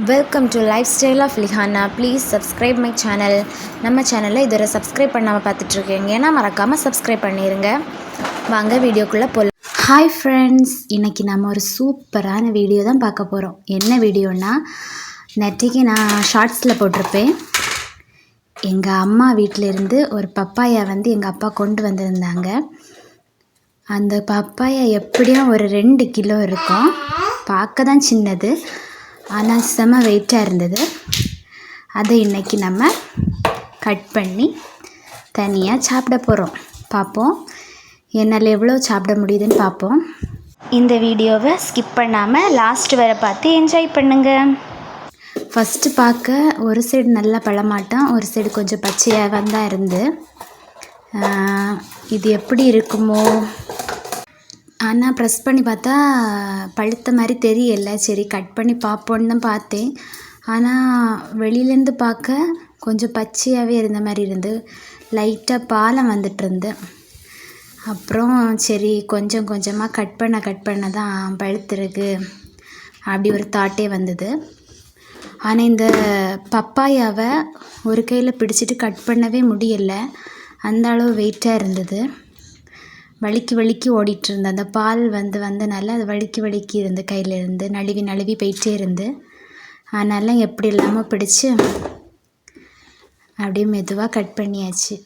Welcome to lifestyle of Lihana please subscribe my channel நம்ம சேனலில் இதுவரை சப்ஸ்கிரைப் பண்ணாமல் பார்த்துட்ருக்கீங்கன்னா மறக்காமல் சப்ஸ்கிரைப் பண்ணிடுங்க வாங்க வீடியோக்குள்ளே போகலாம் ஹாய் ஃப்ரெண்ட்ஸ் இன்றைக்கி நம்ம ஒரு சூப்பரான வீடியோ தான் பார்க்க போகிறோம் என்ன வீடியோனா நெட்டிக்கு நான் ஷார்ட்ஸில் போட்டிருப்பேன். எங்கள் அம்மா வீட்டிலேருந்து ஒரு பப்பாயா வந்து எங்கள் அப்பா கொண்டு வந்திருந்தாங்க. அந்த பப்பாயா எப்படியும் ஒரு ரெண்டு கிலோ இருக்கும். பார்க்க தான் சின்னது. ஆனால் செம வெயிட்டாக இருந்தது. அதை இன்றைக்கி நம்ம கட் பண்ணி தனியாக சாப்பிட போகிறோம் பார்ப்போம். என்னால் எவ்வளோ சாப்பிட முடியுதுன்னு பார்ப்போம். இந்த வீடியோவை ஸ்கிப் பண்ணாமல் லாஸ்ட் வரை பார்த்து என்ஜாய் பண்ணுங்கள் ஃபஸ்ட்டு பார்க்க ஒரு சைடு நல்லா பழமாட்டம் ஒரு சைடு கொஞ்சம் பச்சையாக தான் இருந்து இது எப்படி இருக்குமோ? ஆனால் ப்ரெஸ் பண்ணி பார்த்தா பழுத்த மாதிரி தெரியல. சரி கட் பண்ணி பார்ப்போன்னு தான் பார்த்தேன். ஆனால் வெளியிலேருந்து பார்க்க கொஞ்சம் பச்சையாகவே இருந்த மாதிரி இருந்து. லைட்டாக பாலம் வந்துட்டு இருந்து. அப்புறம் சரி கொஞ்சம் கொஞ்சமாக கட் பண்ண கட் பண்ண தான் பழுத்திருக்கு. அப்படி ஒரு தாட்டே வந்தது. ஆனால் இந்த பப்பாயாவை ஒரு கையில் பிடிச்சிட்டு கட் பண்ணவே முடியல. அந்த அளவு வெயிட்டாக இருந்தது. வழுக்கி வழுக்கி ஓடிட்டு இருந்த அந்த பால் வந்து வந்தனால அது வழுக்கி வழுக்கி இருந்து கையில் இருந்து நழுவி நழுவி போயிட்டே இருந்து. அதனால எப்படி இல்லாமல் பிடிச்சு அப்படியே மெதுவாக கட் பண்ணியாச்சு.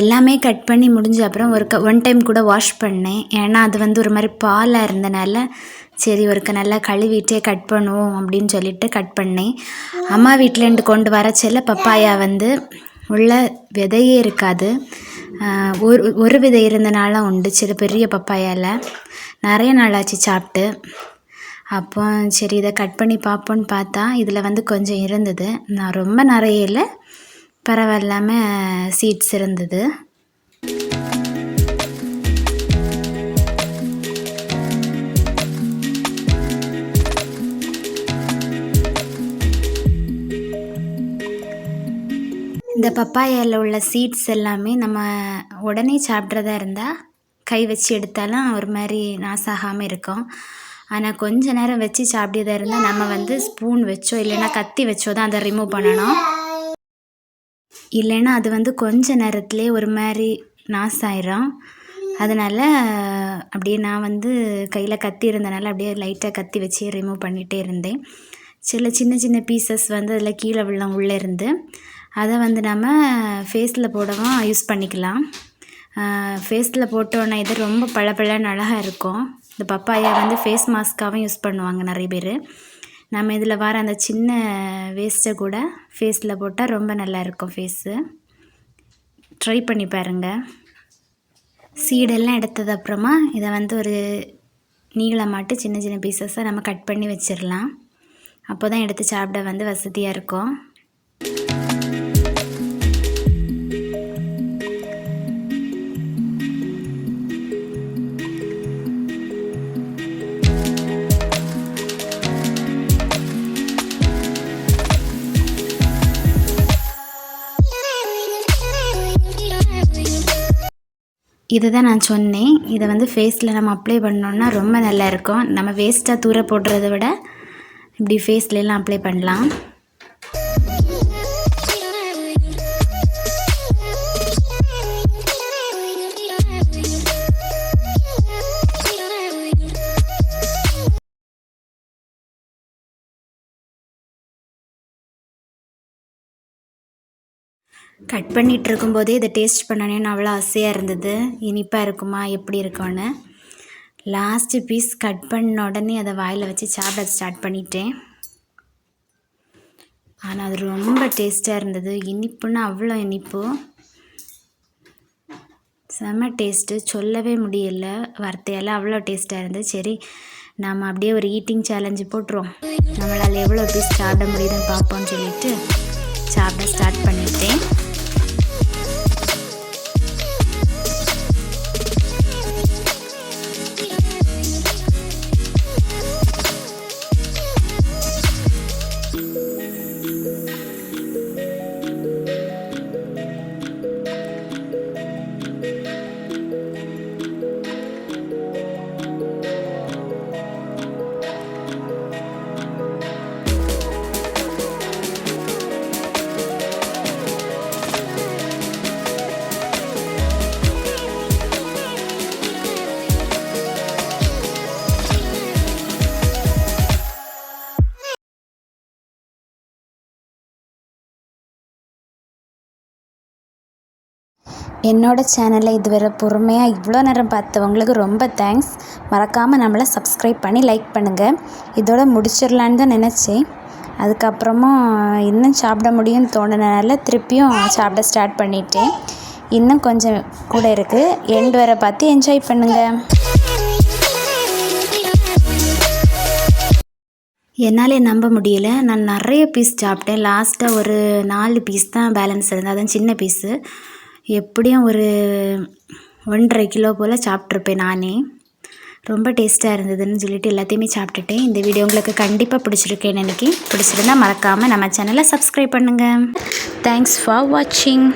எல்லாமே கட் பண்ணி முடிஞ்ச அப்புறம் ஒரு க ஒன் டைம் கூட வாஷ் பண்ணேன். ஏன்னா அது வந்து ஒரு மாதிரி பாலாக இருந்தனால சரி ஒருக்க நல்லா கழுவிட்டே கட் பண்ணுவோம் அப்படின்னு சொல்லிட்டு கட் பண்ணேன். அம்மா வீட்டிலேருந்து கொண்டு வர செல்ல பப்பாயா வந்து உள்ள விதையே இருக்காது. ஒரு ஒரு விதை இருந்தனால உண்டு சில பெரிய பப்பாயாவில் நிறைய நாளாச்சு சாப்பிட்டு. அப்போ சரி இதை கட் பண்ணி பார்ப்போன்னு பார்த்தா இதில் வந்து கொஞ்சம் இருந்தது. நான் ரொம்ப நிறைய இல்லை. பரவாயில்லாம சீட்ஸ் இருந்தது. இந்த பப்பாயாவில் உள்ள சீட்ஸ் எல்லாமே நம்ம உடனே சாப்பிட்றதா இருந்தால் கை வச்சு எடுத்தாலும் ஒரு மாதிரி நாசாகாமல் இருக்கும். ஆனால் கொஞ்ச நேரம் வச்சு சாப்பிட்டதாக இருந்தால் நம்ம வந்து ஸ்பூன் வச்சோ இல்லைன்னா கத்தி வச்சோ தான் அதை ரிமூவ் பண்ணணும். இல்லைன்னா அது வந்து கொஞ்ச நேரத்துலேயே ஒரு மாதிரி நாஸ் ஆயிரும் அதனால் அப்படியே நான் வந்து கையில் கத்தி இருந்தனால அப்படியே லைட்டாக கத்தி வச்சு ரிமூவ் பண்ணிகிட்டே இருந்தேன். சில சின்ன சின்ன பீசஸ் வந்து அதில் கீழே விழலாம் உள்ளே இருந்து. அதை வந்து நம்ம ஃபேஸில் போடவும் யூஸ் பண்ணிக்கலாம். ஃபேஸில் போட்டோன்னா இது ரொம்ப பழப்பழன்னு அழகாக இருக்கும். இந்த பப்பாயா வந்து ஃபேஸ் மாஸ்க்காகவும் யூஸ் பண்ணுவாங்க நிறைய பேர். நம்ம இதில் வர அந்த சின்ன வேஸ்ட்டை கூட ஃபேஸில் போட்டால் ரொம்ப நல்லா இருக்கும் ஃபேஸு ட்ரை பண்ணி பாருங்கள் சீடெல்லாம் எடுத்தது அப்புறமா இதை வந்து ஒரு நீளமாட்டு சின்ன சின்ன பீசஸாக நம்ம கட் பண்ணி வச்சிடலாம். அப்போ தான் எடுத்து சாப்பிட வந்து வசதியாக இருக்கும். இதுதான் நான் சொன்னேன். இதை வந்து ஃபேஸில் நம்ம அப்ளை பண்ணோன்னா ரொம்ப நல்லா இருக்கும். நம்ம வேஸ்ட்டாக தூர போடுறத விட இப்படி ஃபேஸ்லலாம் அப்ளை பண்ணலாம். கட் பண்ணிகிட்டு இருக்கும்போதே இதை டேஸ்ட் பண்ணணும்னு அவ்வளோ ஆசையாக இருந்தது. இனிப்பாக இருக்குமா? எப்படி இருக்கும்னு. லாஸ்ட்டு பீஸ் கட் பண்ண உடனே அதை வாயில் வச்சு சாப்பிட ஸ்டார்ட் பண்ணிட்டேன். ஆனால் அது ரொம்ப டேஸ்ட்டாக இருந்தது. இனிப்புன்னா அவ்வளோ இனிப்பு. செம்ம டேஸ்ட்டு சொல்லவே முடியல. வார்த்தையால் அவ்வளோ டேஸ்ட்டாக இருந்தது சரி நாம் அப்படியே ஒரு ஈட்டிங் சேலஞ்சு போட்டுருவோம். நம்மளால் எவ்வளோ பீஸ் சாப்பிட முடியுதுன்னு பார்ப்போம்னு சொல்லிட்டு சாப்பிட ஸ்டார்ட் பண்ணிட்டேன். என்னோட சேனலை இதுவரை பொறுமையாக இவ்வளோ நேரம் பார்த்தவங்களுக்கு ரொம்ப தேங்க்ஸ் மறக்காமல் நம்மளை சப்ஸ்கிரைப் பண்ணி லைக் பண்ணுங்கள் இதோட முடிச்சிடலான்னு தான் நினச்சேன். அதுக்கப்புறமா இன்னும் சாப்பிட முடியும்னு தோணுனனால திருப்பியும் சாப்பிட ஸ்டார்ட் பண்ணிட்டேன். இன்னும் கொஞ்சம் கூட இருக்குது எண்ட் வரை பார்த்து என்ஜாய் பண்ணுங்கள் என்னாலே நம்ப முடியல. நான் நிறைய பீஸ் சாப்பிட்டேன். லாஸ்ட்டாக ஒரு நாலு பீஸ் தான் பேலன்ஸ் இருந்தது. அதான் சின்ன பீஸு எப்படியும் ஒரு ஒன்றரை கிலோ போல் சாப்பிட்ருப்பேன் நானே. ரொம்ப டேஸ்ட்டாக இருந்ததுன்னு சொல்லிட்டு எல்லாத்தையுமே சாப்பிட்டுட்டேன். இந்த வீடியோ உங்களுக்கு கண்டிப்பாக பிடிச்சிருக்கேன்னு நினைக்கி பிடிச்சிருந்தா மறக்காமல் நம்ம சேனலை சப்ஸ்கிரைப் பண்ணுங்கள் தேங்க்ஸ் ஃபார் வாட்சிங்